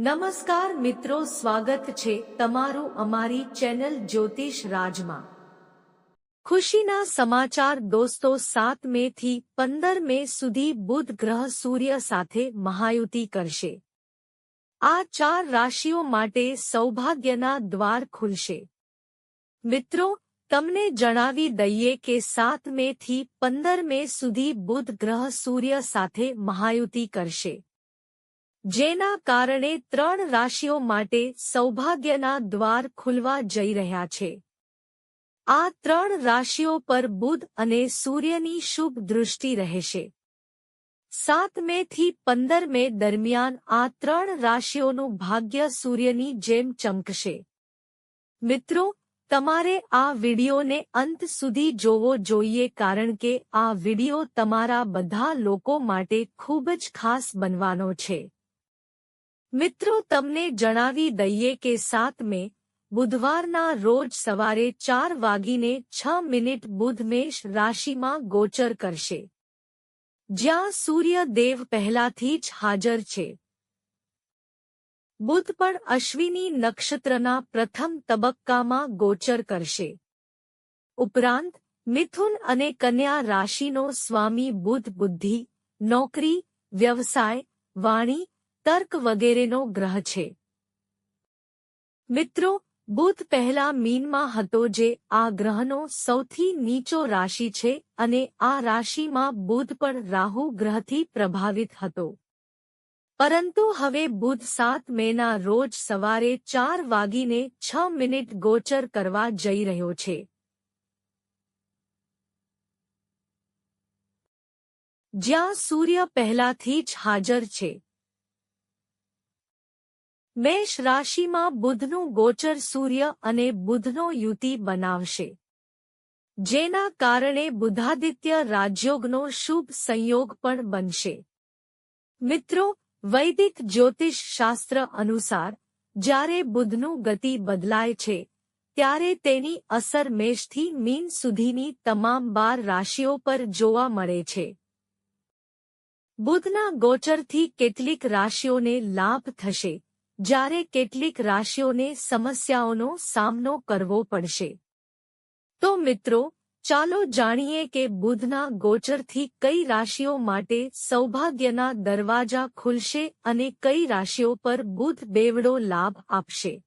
નમસ્કાર મિત્રો, સ્વાગત છે તમારું અમારી ચેનલ જ્યોતિષ રાજમાં. ખુશીના સમાચાર દોસ્તો, સાત મે થી પંદર મે સુધી બુધ ગ્રહ સૂર્ય સાથે મહાયુતિ કરશે. આ ચાર રાશિઓ માટે સૌભાગ્યના દ્વાર ખુલશે. મિત્રો, તમને જણાવી દઈએ કે સાત મે થી પંદર મે સુધી બુધ ગ્રહ સૂર્ય સાથે મહાયુતિ કરશે. જેના કારણે ત્રણ રાશિઓ માટે સૌભાગ્યના દ્વાર ખુલવા જઈ રહ્યા છે. આ ત્રણ રાશિઓ પર બુધ અને સૂર્યની શુભ દૃષ્ટિ રહેશે. સાત મે થી પંદર મે દરમિયાન આ ત્રણ રાશિઓનું ભાગ્ય સૂર્યની જેમ ચમકશે. મિત્રો, તમારે આ વિડિયોને અંત સુધી જોવો જોઈએ કારણ કે આ વિડિયો તમારા બધા લોકો માટે ખૂબ જ ખાસ બનવાનો છે. મિત્રો, તમને જણાવી દઈએ કે સાત બુધવારના રોજ સવારે ચાર વાગીને છ મિનિટ બુધ રાશિમાં ગોચર કરશે. જ્યાં સૂર્ય દેવ પહેલાથી જ હાજર છે. બુધ પણ અશ્વિની નક્ષત્રના પ્રથમ તબક્કામાં ગોચર કરશે. ઉપરાંત, મિથુન અને કન્યા રાશિનો સ્વામી બુધ બુદ્ધિ, નોકરી, વ્યવસાય, વાણી તર્ક વગેરેનો ગ્રહ છે. મિત્રો, બુધ પહેલા મીનમાં હતો જે આ ગ્રહનો સૌથી નીચો રાશિ છે અને આ રાશિમાં બુધ પણ રાહુ ગ્રહથી પ્રભાવિત હતો. પરંતુ હવે બુધ સાત મેના રોજ સવારે ચાર વાગીને છ મિનિટ ગોચર કરવા જઈ રહ્યો છે. જ્યાં સૂર્ય પહેલાથી જ હાજર છે. મેષ રાશિમાં બુધનું ગોચર સૂર્ય અને બુધનો યુતિ બનાવશે. જેના કારણે બુધાદિત્ય રાજયોગનો શુભ સંયોગ પણ બનશે. મિત્રો, વૈદિક જ્યોતિષ શાસ્ત્ર અનુસાર, જ્યારે બુધનું ગતિ બદલાય છે, ત્યારે તેની અસર મેષથી મીન સુધીની તમામ બાર રાશિઓ પર જોવા મળે છે. બુધના ગોચરથી કેટલીક રાશિઓને લાભ થશે. જ્યારે કેટલીક રાશિઓને સમસ્યાઓનો સામનો કરવો પડશે. તો મિત્રો, ચાલો જાણીએ કે બુધના ગોચરથી કઈ રાશિઓ માટે સૌભાગ્યના દરવાજા ખુલશે અને કઈ રાશિઓ પર બુધ બેવડો લાભ આપશે.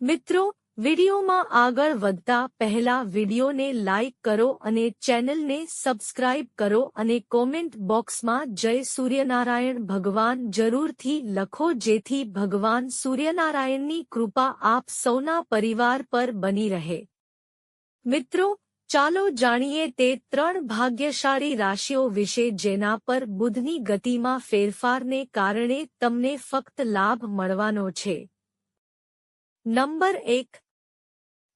મિત્રો વિડિયોમાં આગળ વધતા પહેલા વિડિયોને લાઇક કરો અને ચેનલને સબસ્ક્રાઇબ કરો અને કોમેન્ટ બોક્સમાં જય સૂર્યનારાયણ ભગવાન જરૂરથી લખો જેથી ભગવાન સૂર્યનારાયણની કૃપા આપ સૌના પરિવાર પર બની રહે. મિત્રો, ચાલો જાણીએ તે ત્રણ ભાગ્યશાળી રાશિઓ વિશે જેના પર બુધની ગતિમાં ફેરફારને કારણે તમને ફક્ત લાભ મળવાનો છે. નંબર એક,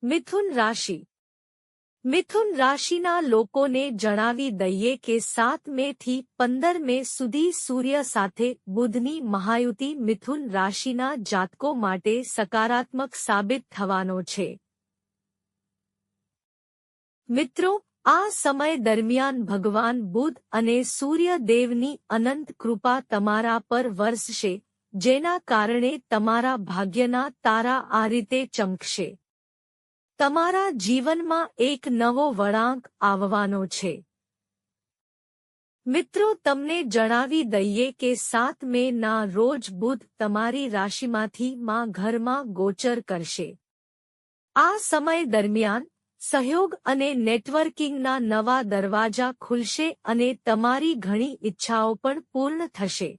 મિથુન રાશિ. મિથુન રાશિના લોકોને જણાવી દઈએ કે સાત મે પંદર મે સુધી સૂર્ય સાથે બુધની મહાયુતિ મિથુન રાશિના જાતકો માટે સકારાત્મક સાબિત થવાનો છે. મિત્રો, આ સમય દરમિયાન ભગવાન બુધ અને સૂર્ય દેવની અનંત કૃપા તમારા પર વરસશે જેના કારણે તમારા ભાગ્યના તારા આ રીતે ચમકશે. તમારા જીવનમાં એક નવો વળાંક આવવાનો છે. મિત્રો, તમને જણાવી દઈએ કે સાત મે ના રોજ બુધ તમારી રાશિમાંથી માં ઘરમાં ગોચર કરશે. આ સમય દરમિયાન સહયોગ અને નેટવર્કિંગના નવા દરવાજા ખુલશે અને તમારી ઘણી ઈચ્છાઓ પણ પૂર્ણ થશે.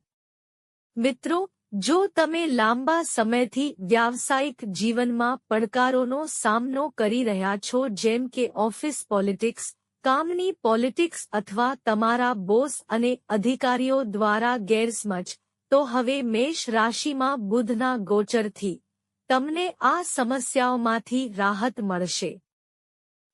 મિત્રો જો તમે લાંબા સમયથી વ્યાવસાયિક જીવનમાં પડકારોનો સામનો કરી રહ્યા છો, જેમ કે ઓફિસ પોલિટિક્સ, કામની પોલિટિક્સ અથવા તમારા બોસ અને અધિકારીઓ દ્વારા ગેરસમજ, તો હવે મેષ રાશિમાં બુધના ગોચરથી તમને આ સમસ્યાઓમાંથી રાહત મળશે.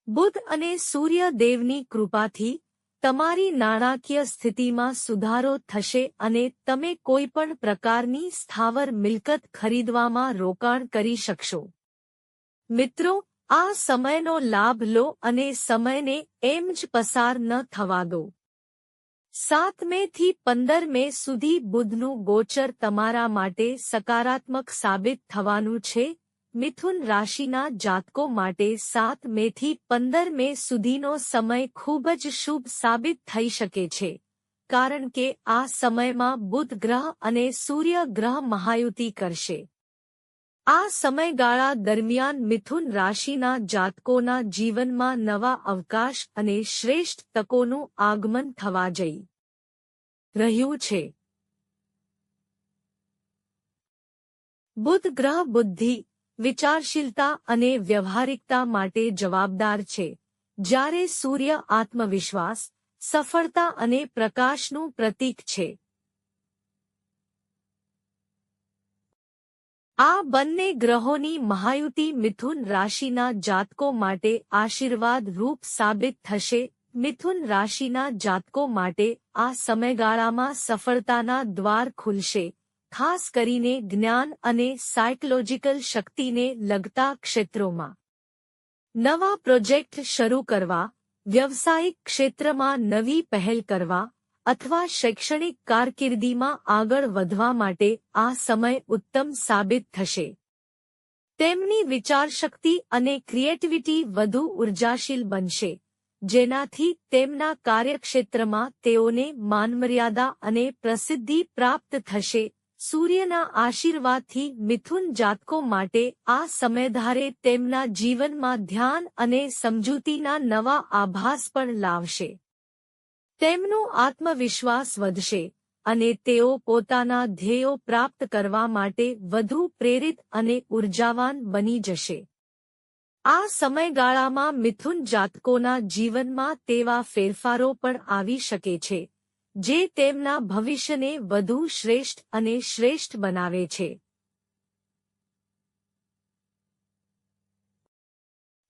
બુધ અને સૂર્યદેવની કૃપાથી તમારી નાણાકીય સ્થિતિમાં સુધારો થશે અને તમે કોઈપણ પ્રકારની સ્થાવર મિલકત ખરીદવામાં રોકાણ કરી શકશો. મિત્રો, આ સમયનો લાભ લો અને સમયને એમ જ પસાર ન થવા દો. સાત મે થી પંદર મે સુધી બુધનું ગોચર તમારા માટે સકારાત્મક સાબિત થવાનું છે મિથુન રાશિના જાતકો માટે સાત મેથી પંદર મે સુધીનો સમય ખૂબ જ શુભ સાબિત થઈ શકે છે. કારણ કે આ સમયમાં બુધ ગ્રહ અને સૂર્ય ગ્રહ મહાયુતિ કરશે. આ સમયગાળા દરમિયાન મિથુન રાશિના જાતકોના જીવનમાં નવા અવકાશ અને શ્રેષ્ઠ તકોનું આગમન થવા જઈ રહ્યું છે. બુધ ગ્રહ બુદ્ધિ વિચારશીલતા અને વ્યવહારિકતા માટે જવાબદાર છે. જ્યારે સૂર્ય આત્મવિશ્વાસ, સફળતા અને પ્રકાશનું પ્રતીક છે. આ બંને ગ્રહોની મહાયુતિ મિથુન રાશિના જાતકો માટે આશીર્વાદ રૂપ સાબિત થશે. મિથુન રાશિના જાતકો માટે આ સમયગાળામાં સફળતાના દ્વાર ખુલશે. ખાસ કરીને જ્ઞાન અને સાયકોલોજીકલ શક્તિને લગતા ક્ષેત્રોમાં. નવા પ્રોજેક્ટ શરૂ કરવા, વ્યવસાયિક ક્ષેત્રમાં નવી પહેલ કરવા અથવા શૈક્ષણિક કારકિર્દીમાં આગળ વધવા માટે આ સમય ઉત્તમ સાબિત થશે. તેમની વિચારશક્તિ અને ક્રિએટિવિટી વધુ ઉર્જાશીલ બનશે, જેનાથી તેમના કાર્યક્ષેત્રમાં તેઓને માનમર્યાદા અને પ્રસિદ્ધિ પ્રાપ્ત થશે. સૂર્યના આશીર્વાદથી મિથુન જાતકો માટે આ સમયધારે તેમના જીવનમાં ધ્યાન અને સમજૂતીના નવા આભાસ પણ લાવશે. તેમનો આત્મવિશ્વાસ વધશે અને તેઓ પોતાના ધ્યેયો પ્રાપ્ત કરવા માટે વધુ પ્રેરિત અને ઉર્જાવાન બની જશે. આ સમયગાળામાં મિથુન જાતકોના જીવનમાં તેવા ફેરફારો પણ આવી શકે છે. જે તેમના ભવિષ્યને વધુ શ્રેષ્ઠ અને શ્રેષ્ઠ બનાવે છે.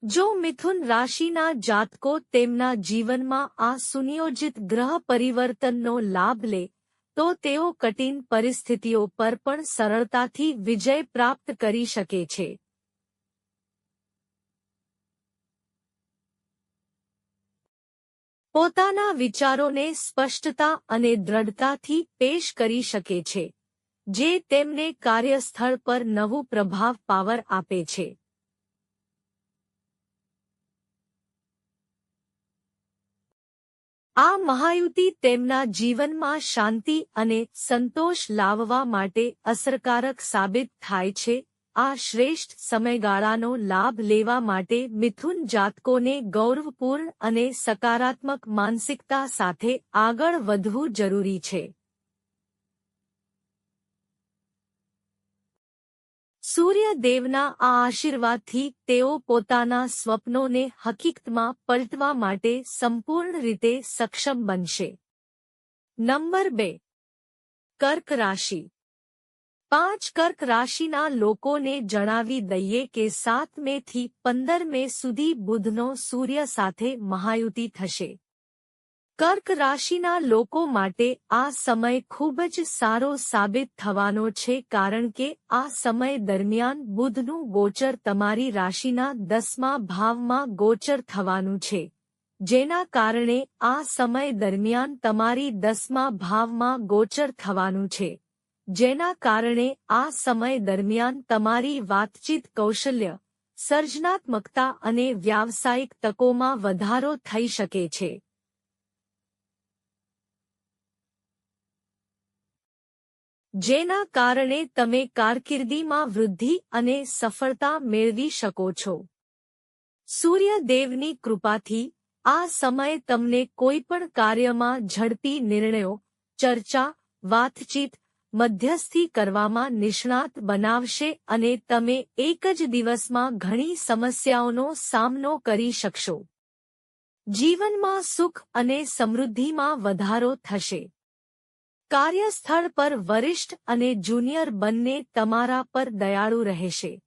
જો મિથુન રાશિના જાતકો તેમના જીવનમાં આ સુનિયોજિત ગ્રહ પરિવર્તનનો લાભ લે, તો તેઓ કઠિન પરિસ્થિતિઓ પર પણ સરળતાથી વિજય પ્રાપ્ત કરી શકે છે. પોતાના વિચારોને સ્પષ્ટતા અને દ્રઢતાથી પેશ કરી શકે છે, જે તેમને કાર્યસ્થળ પર નવું પ્રભાવ પાવર આપે છે. આ મહાયુતિ તેમના જીવનમાં શાંતિ અને સંતોષ લાવવા માટે અસરકારક સાબિત થાય છે આ શ્રેષ્ઠ સમયગાળાનો લાભ લેવા માટે મિથુન જાતકોને ગૌરવપૂર્ણ અને સકારાત્મક માનસિકતા સાથે આગળ વધવું જરૂરી છે. સૂર્યદેવના આ આશીર્વાદથી તેઓ પોતાના સ્વપ્નોને હકીકતમાં પલટવા માટે સંપૂર્ણ રીતે સક્ષમ બનશે. નંબર બે. કર્ક રાશિ. પાંચ કર્ક રાશિના લોકોને જણાવી દઈએ કે સાત મે પંદર મે સુધી બુધનો સૂર્ય સાથે મહાયુતિ થશે. કર્ક રાશિના લોકો માટે આ સમય ખૂબ જ સારો સાબિત થવાનો છે કારણ કે આ સમય દરમિયાન બુધનું ગોચર તમારી રાશિના દસમા ભાવમાં ગોચર થવાનું છે. જેના કારણે આ સમય દરમિયાન તમારી દસમા ભાવમાં ગોચર થવાનું છે. જેના કારણે આ સમય દરમિયાન તમારી વાતચીત કૌશલ્ય, સર્જનાત્મકતા અને વ્યાવસાયિક તકોમાં વધારો થઈ શકે છે. જેના કારણે તમે કારકિર્દીમાં વૃદ્ધિ અને સફળતા મેળવી શકો છો. સૂર્યદેવની કૃપાથી આ સમય તમને કોઈપણ કાર્યમાં ઝડપી નિર્ણયો, ચર્ચા, વાતચીત મધ્યસ્થી કરવામાં નિષ્ણાત બનાવશે અને તમે એક જ દિવસમાં ઘણી સમસ્યાઓનો સામનો કરી શકશો. જીવનમાં સુખ અને સમૃદ્ધિમાં વધારો થશે. કાર્યસ્થળ પર વરિષ્ઠ અને જુનિયર બંને તમારા પર દયાળુ રહેશે.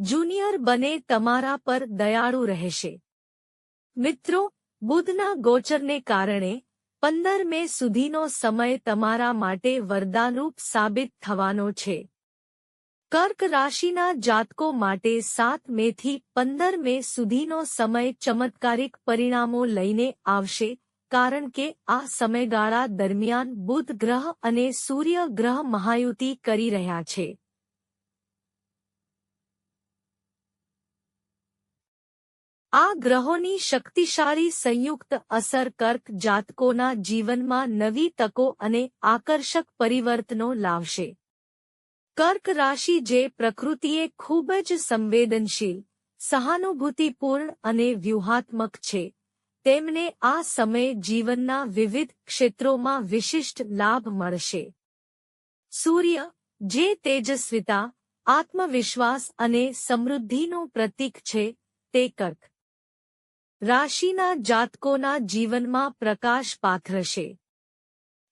જુનિયર બને તમારા પર દયાળુ રહેશે. મિત્રો, બુધના ગોચરને કારણે પંદર મે સુધીનો સમય તમારા માટે વરદાનરૂપ સાબિત થવાનો છે. કર્ક રાશિના જાતકો માટે સાત મેથી પંદર મે સુધીનો સમય ચમત્કારિક પરિણામો લઈને આવશે, કારણ કે આ સમયગાળા દરમિયાન બુધ ગ્રહ અને સૂર્ય ગ્રહ મહાયુતિ કરી રહ્યા છે. આ ગ્રહોની શક્તિશાળી સંયુક્ત અસર કર્ક જાતકોના જીવનમાં નવી તકો અને આકર્ષક પરિવર્તનો લાવશે. કર્ક રાશિ જે પ્રકૃતિએ ખૂબ જ સંવેદનશીલ, સહાનુભૂતિપૂર્ણ અને વ્યૂહાત્મક છે. તેમને આ સમયે જીવનના વિવિધ ક્ષેત્રોમાં વિશિષ્ટ લાભ મળશે. સૂર્ય, જે તેજસ્વિતા, આત્મવિશ્વાસ અને સમૃદ્ધિનું પ્રતીક છે, તે કર્ક. રાશિના જાતકોના જીવનમાં પ્રકાશ પાથરશે.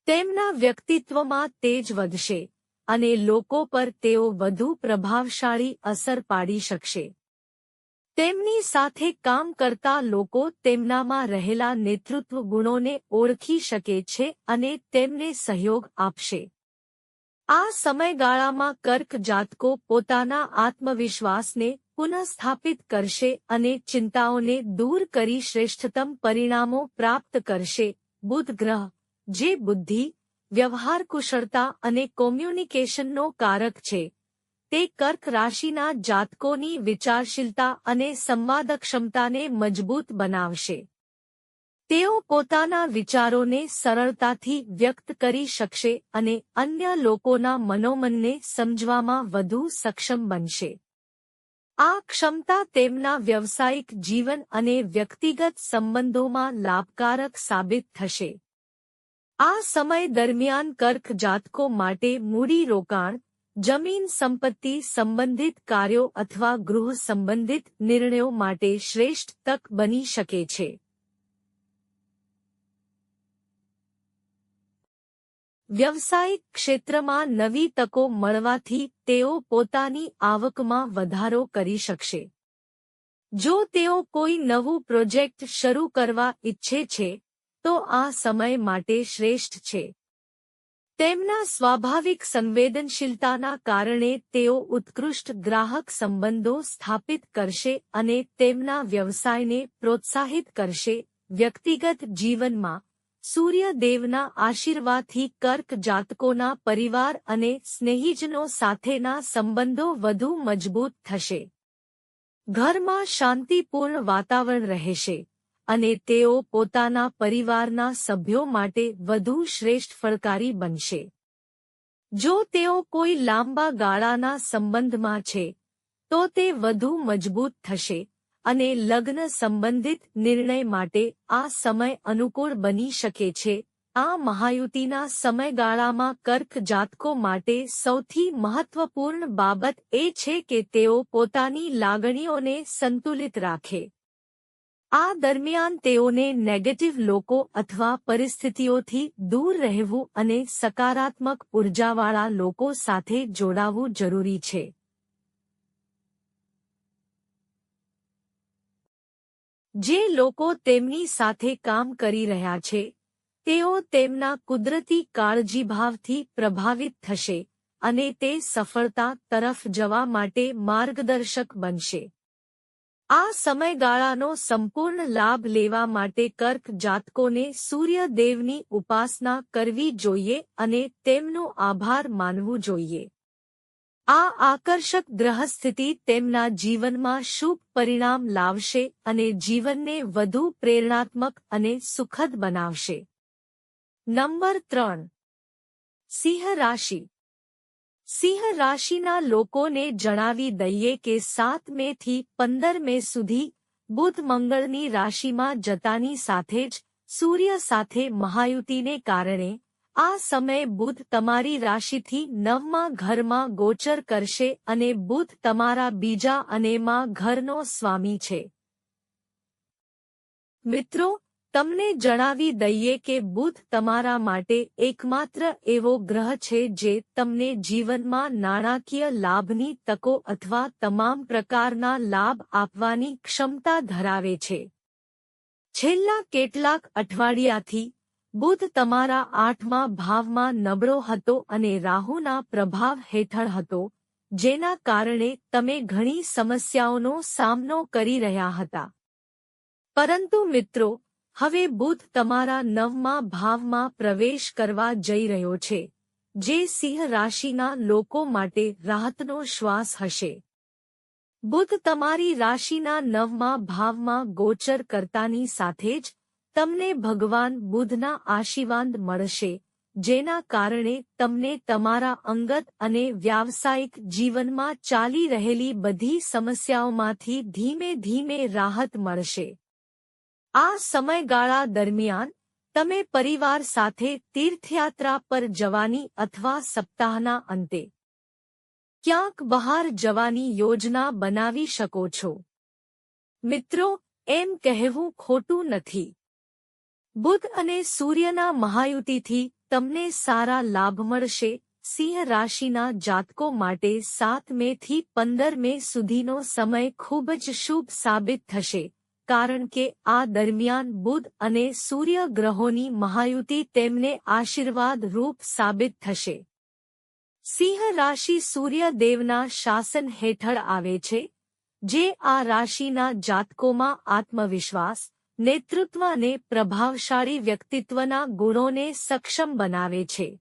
તેમના વ્યક્તિત્વમાં તેજ વધશે અને લોકો પર તેઓ વધુ પ્રભાવશાળી અસર પાડી શકશે. તેમની સાથે કામ કરતા લોકો તેમનામાં રહેલા નેતૃત્વ ગુણોને ઓળખી શકે છે અને તેમને સહયોગ આપશે. આ સમયગાળામાં કર્ક જાતકો પોતાના આત્મવિશ્વાસને પુનઃસ્થાપિત કરશે અને ચિંતાઓને દૂર કરી શ્રેષ્ઠતમ પરિણામો પ્રાપ્ત કરશે. બુધ ગ્રહ, જે બુદ્ધિ, વ્યવહાર કુશળતા અને કોમ્યુનિકેશનનો કારક છે. તે કર્ક રાશિના જાતકોની વિચારશીલતા અને સંવાદક્ષમતાને મજબૂત બનાવશે. તેઓ પોતાના વિચારોને સરળતાથી વ્યક્ત કરી શકશે અને અન્ય લોકોના મનોમનને સમજવામાં વધુ સક્ષમ બનશે. આ ક્ષમતા તેમના વ્યવસાયિક જીવન અને વ્યક્તિગત સંબંધોમાં લાભકારક સાબિત થશે. આ સમય દરમિયાન કર્ક જાતકો માટે મૂડી રોકાણ, જમીન સંપત્તિ સંબંધિત કાર્યો અથવા ગૃહ સંબંધિત નિર્ણયો માટે શ્રેષ્ઠ તક બની શકે છે. વ્યવસાયિક ક્ષેત્રમાં નવી તકો મળવાથી તેઓ પોતાની આવકમાં વધારો કરી શકશે. જો તેઓ કોઈ નવું પ્રોજેક્ટ શરૂ કરવા ઈચ્છે છે, તો આ સમય માટે શ્રેષ્ઠ છે. તેમના સ્વાભાવિક સંવેદનશીલતાના કારણે તેઓ ઉત્કૃષ્ટ ગ્રાહક સંબંધો સ્થાપિત કરશે અને તેમના વ્યવસાયને પ્રોત્સાહિત કરશે વ્યક્તિગત જીવનમાં. સૂર્યદેવના આશીર્વાદથી કર્ક જાતકોના પરિવાર અને સ્નેહીજનો સાથેના સંબંધો વધુ મજબૂત થશે. ઘરમાં શાંતિપૂર્ણ વાતાવરણ રહેશે અને તેઓ પોતાના પરિવારના સભ્યો માટે વધુ શ્રેષ્ઠ ફળકારી બનશે. જો તેઓ કોઈ લાંબા ગાળાના સંબંધમાં છે, તો તે વધુ મજબૂત થશે. અને લગ્ન સંબંધિત નિર્ણય માટે આ સમય અનુકૂળ બની શકે છે. આ મહાયુતિના સમયગાળામાં કર્ક જાતકો માટે સૌથી મહત્વપૂર્ણ બાબત એ છે કે તેઓ પોતાની લાગણીઓને સંતુલિત રાખે. આ દરમિયાન તેઓને નેગેટિવ લોકો અથવા પરિસ્થિતિઓથી દૂર રહેવું અને સકારાત્મક ઉર્જાવાળા લોકો સાથે જોડાવું જરૂરી છે. જે લોકો તેમની સાથે કામ કરી રહ્યા છે, તેઓ તેમના કુદરતી કાળજીભાવથી પ્રભાવિત થશે અને તે સફળતા તરફ જવા માટે માર્ગદર્શક બનશે. આ સમયગાળાનો સંપૂર્ણ લાભ લેવા માટે કર્ક જાતકોને સૂર્યદેવની ઉપાસના કરવી જોઈએ અને તેમનો આભાર માનવું જોઈએ. આ આકર્ષક ગ્રહસ્થિતિ તેમના જીવનમાં શુભ પરિણામ લાવશે અને જીવનને વધુ પ્રેરણાત્મક અને સુખદ બનાવશે. નંબર ત્રણ. સિંહ રાશિ. સિંહ રાશિના લોકોને જણાવી દઈએ કે સાત મે થી પંદર મે સુધી બુધ મંગળની રાશિમાં જતાની સાથે જ સૂર્ય સાથે મહાયુતિને કારણે આ સમયે બુધ તમારી રાશિથી નવમાં ઘરમાં ગોચર કરશે અને બુધ તમારા બીજા અને માં ઘરનો સ્વામી છે. મિત્રો, તમને જણાવી દઈએ કે બુધ તમારા માટે એકમાત્ર એવો ગ્રહ છે જે તમને જીવનમાં નાણાકીય લાભની તકો અથવા તમામ પ્રકારના લાભ આપવાની ક્ષમતા ધરાવે છે. છેલ્લા કેટલાક અઠવાડિયાથી બુધ તમારા આઠમા ભાવમાં નબળો હતો અને રાહુના પ્રભાવ હેઠળ હતો, જેના કારણે તમે ઘણી સમસ્યાઓનો સામનો કરી રહ્યા હતા. પરંતુ મિત્રો, હવે બુધ તમારા નવમા ભાવમાં પ્રવેશ કરવા જઈ રહ્યો છે, જે સિંહ રાશિના લોકો માટે રાહતનો શ્વાસ હશે. બુધ તમારી રાશિના નવમા ભાવમાં ગોચર કરતાની સાથે જ તમને ભગવાન બુદ્ધના આશીર્વાદ મળશે, જેના કારણે તમને તમારા અંગત અને વ્યાવસાયિક જીવનમાં ચાલી રહેલી બધી સમસ્યાઓમાંથી ધીમે ધીમે રાહત મળશે. આ સમયગાળા દરમિયાન, તમે પરિવાર સાથે તીર્થયાત્રા પર જવાની અથવા સપ્તાહના અંતે ક્યાંક બહાર જવાની યોજના બનાવી શકો છો. મિત્રો, એમ કહેવું ખોટું નથી. બુધ અને સૂર્યના મહાયુતિથી તમને સારા લાભ મળશે. સિંહ રાશિના જાતકો માટે સાત મે થી પંદર મે સુધીનો સમય ખૂબ જ શુભ સાબિત થશે. કારણ કે આ દરમિયાન બુધ અને સૂર્ય ગ્રહોની મહાયુતિ તેમને આશીર્વાદ રૂપ સાબિત થશે. સિંહ રાશિ સૂર્યદેવના શાસન હેઠળ આવે છે, જે આ રાશિના જાતકોમાં આત્મવિશ્વાસ નેતૃત્વ અને પ્રભાવશાળી વ્યક્તિત્વના ગુણોને સક્ષમ બનાવે છે.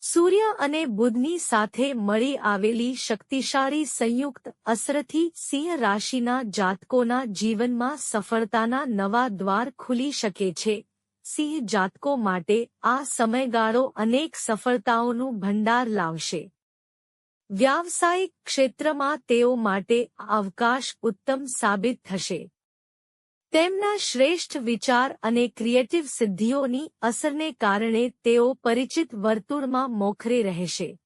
સૂર્ય અને બુધની સાથે મળી આવેલી શક્તિશાળી સંયુક્ત અસરથી સિંહ રાશિના જાતકોના જીવનમાં સફળતાના નવા દ્વાર ખુલી શકે છે. સિંહ જાતકો માટે આ સમયગાળો અનેક સફળતાઓનું ભંડાર લાવશે. વ્યાવસાયિક ક્ષેત્રમાં તેઓ માટે અવકાશ ઉત્તમ સાબિત થશે. તેમના શ્રેષ્ઠ વિચાર અને ક્રિએટિવ સિદ્ધિઓની અસરને કારણે તેઓ પરિચિત વર્તુળમાં મોખરે રહેશે.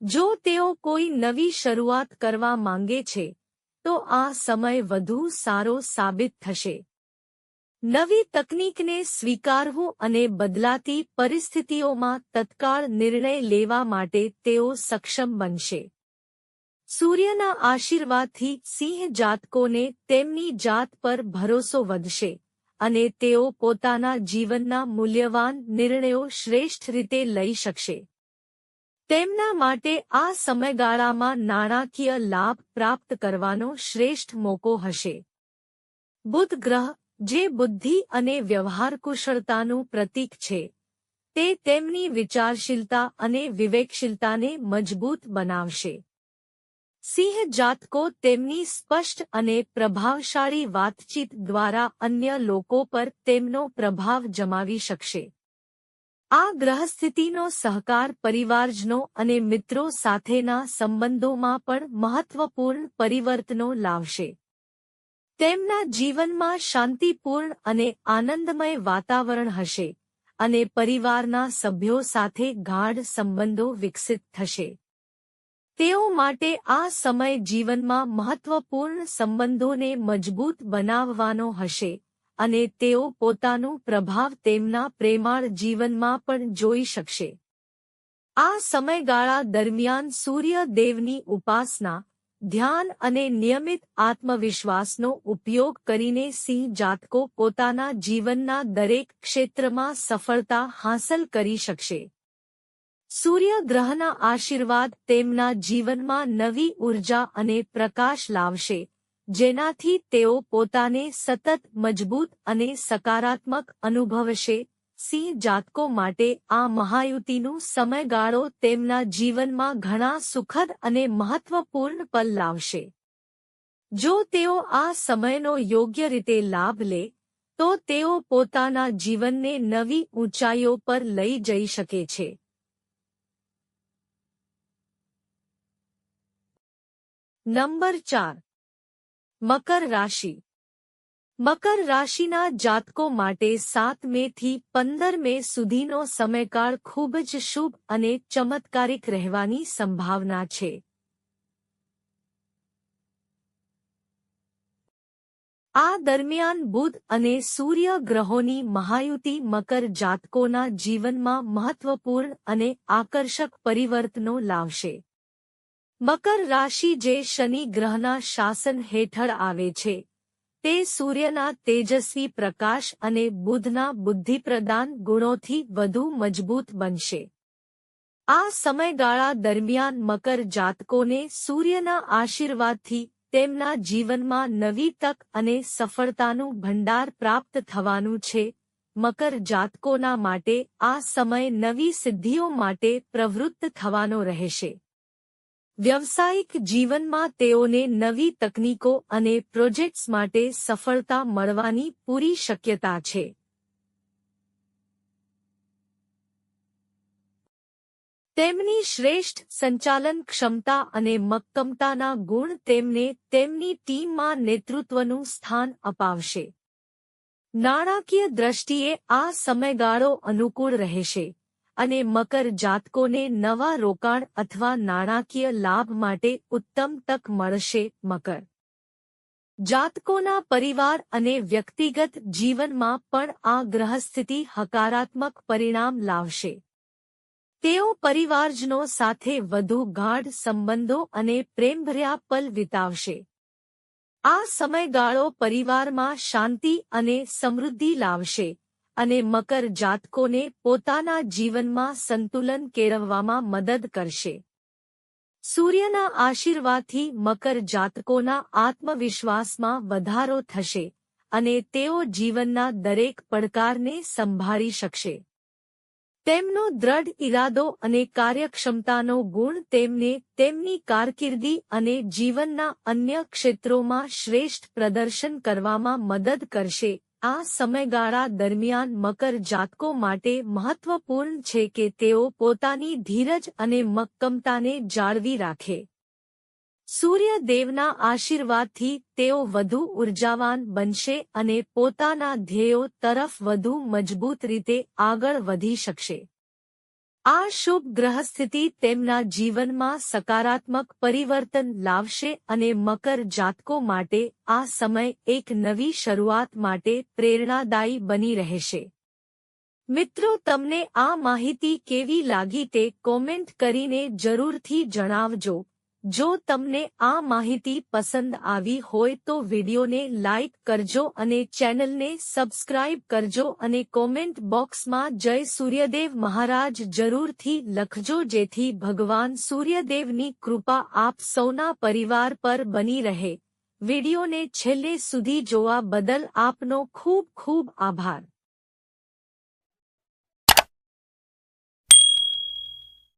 જો તેઓ કોઈ નવી શરૂઆત કરવા માંગે છે, તો આ સમય વધુ સારો સાબિત થશે. નવી તકનીકને સ્વીકારવું અને બદલાતી પરિસ્થિતિઓમાં તત્કાળ નિર્ણય લેવા માટે તેઓ સક્ષમ બનશે. સૂર્યના આશીર્વાદથી સિંહ જાતકોને તેમની જાત પર ભરોસો વધશે અને તેઓ પોતાના જીવનના મૂલ્યવાન નિર્ણયો શ્રેષ્ઠ રીતે લઈ શકશે. તેમના માટે આ સમયગાળામાં નાણાકીય લાભ પ્રાપ્ત કરવાનો શ્રેષ્ઠ મોકો હશે. બુધ ગ્રહ, જે બુદ્ધિ અને વ્યવહાર કુશળતાનું પ્રતીક છે, તે તેમની વિચારશીલતા અને વિવેકશીલતાને મજબૂત બનાવશે. સિંહ જાતકો તેમની સ્પષ્ટ અને પ્રભાવશાળી વાતચીત દ્વારા અન્ય લોકો પર તેમનો પ્રભાવ જમાવી શકશે. આ ગ્રહસ્થિતિનો સહકાર પરિવારજનો અને મિત્રો સાથેના સંબંધોમાં પણ મહત્વપૂર્ણ પરિવર્તનો લાવશે. તેમના જીવનમાં શાંતિપૂર્ણ અને આનંદમય વાતાવરણ હશે અને પરિવારના સભ્યો સાથે ગાઢ સંબંધો વિકસિત થશે. તેઓ માટે આ સમય જીવનમાં મહત્વપૂર્ણ સંબંધોને મજબૂત બનાવવાનો હશે અને તેઓ પોતાનું પ્રભાવ તેમના પ્રેમાળ જીવનમાં પણ જોઈ શકશે. આ સમયગાળા દરમિયાન સૂર્યદેવની ઉપાસના, ધ્યાન અને નિયમિત આત્મવિશ્વાસનો ઉપયોગ કરીને સિંહ જાતકો પોતાના જીવનના દરેક ક્ષેત્રમાં સફળતા હાંસલ કરી શકશે. સૂર્યગ્રહના આશીર્વાદ તેમના જીવનમાં નવી ઊર્જા અને પ્રકાશ લાવશે, જેનાથી તેઓ પોતાને સતત મજબૂત અને સકારાત્મક અનુભવશે. સિંહ જાતકો માટે આ મહાયુતિનું સમયગાળો તેમના જીવનમાં ઘણા સુખદ અને મહત્વપૂર્ણ પલ લાવશે. જો તેઓ આ સમયનો યોગ્ય રીતે લાભ લે, તો તેઓ પોતાના જીવનને નવી ઊંચાઈઓ પર લઈ જઈ શકે છે. નંબર ચાર. મકર રાશિ. મકર રાશિના જાતકો માટે સાત મે થી પંદર મે સુધીનો સમયકાળ ખૂબ જ શુભ અને ચમત્કારિક રહેવાની સંભાવના છે. આ દરમિયાન બુધ અને સૂર્ય ગ્રહોની મહાયુતિ મકર જાતકોના જીવનમાં મહત્વપૂર્ણ અને આકર્ષક પરિવર્તનો લાવશે. મકર રાશિ જે શનિ ગ્રહના શાસન હેઠળ આવે છે, તે સૂર્યના તેજસ્વી પ્રકાશ અને બુધના બુદ્ધિપ્રદાન ગુણોથી વધુ મજબૂત બનશે. આ સમયગાળા દરમિયાન મકર જાતકોને સૂર્યના આશીર્વાદથી તેમના જીવનમાં નવી તક અને સફળતાનું ભંડાર પ્રાપ્ત થવાનું છે. મકર જાતકોના માટે આ સમય નવી સિદ્ધિઓ માટે પ્રવૃત્ત થવાનો રહેશે. વ્યવસાયિક જીવનમાં તેઓને નવી તકનીકો અને પ્રોજેક્ટ્સ માટે સફળતા મળવાની પૂરી શક્યતા છે. તેમની શ્રેષ્ઠ સંચાલન ક્ષમતા અને મક્કમતાના ગુણ તેમને તેમની ટીમમાં નેતૃત્વનું સ્થાન અપાવશે. નાણાકીય દ્રષ્ટિએ આ સમયગાળો અનુકૂળ રહેશે. અને મકર જાતકોને નવા રોકાણ અથવા નાણાકીય લાભ માટે ઉત્તમ તક મળશે મકર. જાતકોના પરિવાર અને વ્યક્તિગત જીવનમાં પણ આ ગ્રહસ્થિતિ હકારાત્મક પરિણામ લાવશે. તેઓ પરિવારજનો સાથે વધુ ગાઢ સંબંધો અને પ્રેમભર્યા પલ વિતાવશે. આ સમયગાળો પરિવારમાં શાંતિ અને સમૃદ્ધિ લાવશે. અને મકર જાતકોને પોતાના જીવનમાં સંતુલન કેળવવામાં મદદ કરશે. સૂર્યના આશીર્વાદથી મકર જાતકોના આત્મવિશ્વાસમાં વધારો થશે અને તેઓ જીવનના દરેક પડકારને સંભાળી શકશે. તેમનો દ્રઢ ઇરાદો અને કાર્યક્ષમતાનો ગુણ તેમને તેમની કારકિર્દી અને જીવનના અન્ય ક્ષેત્રોમાં શ્રેષ્ઠ પ્રદર્શન કરવામાં મદદ કરશે. આ સમયગાળા દરમિયાન મકર જાતકો માટે મહત્વપૂર્ણ છે કે તેઓ પોતાની ધીરજ અને મક્કમતાને જાળવી રાખે. સૂર્યદેવના આશીર્વાદથી તેઓ વધુ ઉર્જાવાન બનશે અને પોતાના ધ્યેયો તરફ વધુ મજબૂત રીતે આગળ વધી શકશે. આ શુભ ગ્રહસ્થિતિ તેમના જીવનમાં સકારાત્મક પરિવર્તન લાવશે અને મકર જાતકો માટે આ સમય એક નવી શરૂઆત માટે પ્રેરણાદાયી બની રહેશે. મિત્રો, તમને આ માહિતી કેવી લાગી તે કોમેન્ટ કરીને જરૂરથી જણાવજો. જો તમને આ માહિતી પસંદ આવી હોય તો વિડીયોને લાઇક કરજો અને ચેનલને સબસ્ક્રાઇબ કરજો અને કોમેન્ટ બોક્સમાં જય સૂર્યદેવ મહારાજ જરૂરથી લખજો જેથી ભગવાન સૂર્યદેવની કૃપા આપ સૌના પરિવાર પર બની રહે. વિડીયોને છેલ્લે સુધી જોવા બદલ આપનો ખૂબ ખૂબ આભાર.